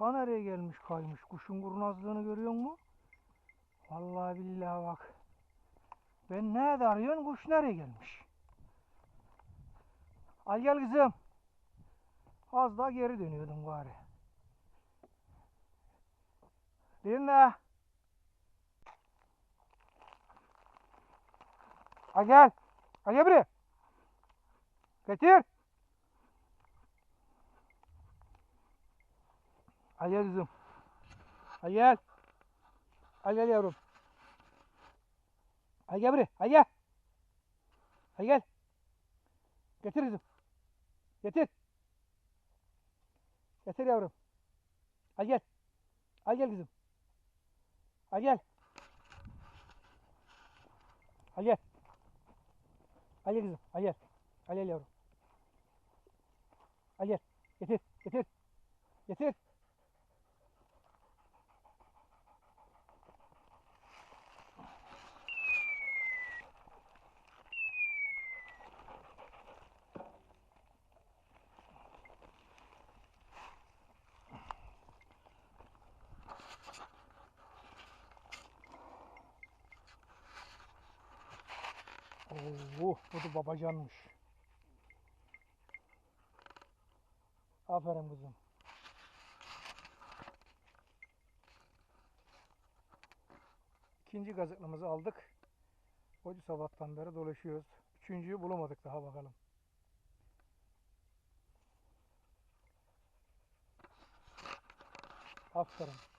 Ta nereye gelmiş kaymış. Kuşun kurnazlığını görüyor musun? Vallahi billahi bak. Ben nerede arıyorsun? Kuş nereye gelmiş? Al gel kızım. Az daha geri dönüyordum bari. Linda. Al gel. Al gel buraya. Getir. Al gel kızım. Al gel. Al gel yavrum. Al gel buraya. Al gel. Al gel. Getir kızım. Getir. Getir yavrum. Al gel. Al gel kızım. Al gel. Al gel. Al gel kızım. Al gel. Al gel yavrum. Al gel. Getir. Getir. Getir. Oo, bu da babacanmış. Aferin kızım. İkinci gazıklımızı aldık. Hoca sabahtan beri dolaşıyoruz. Üçüncüyü bulamadık daha bakalım. Aferin.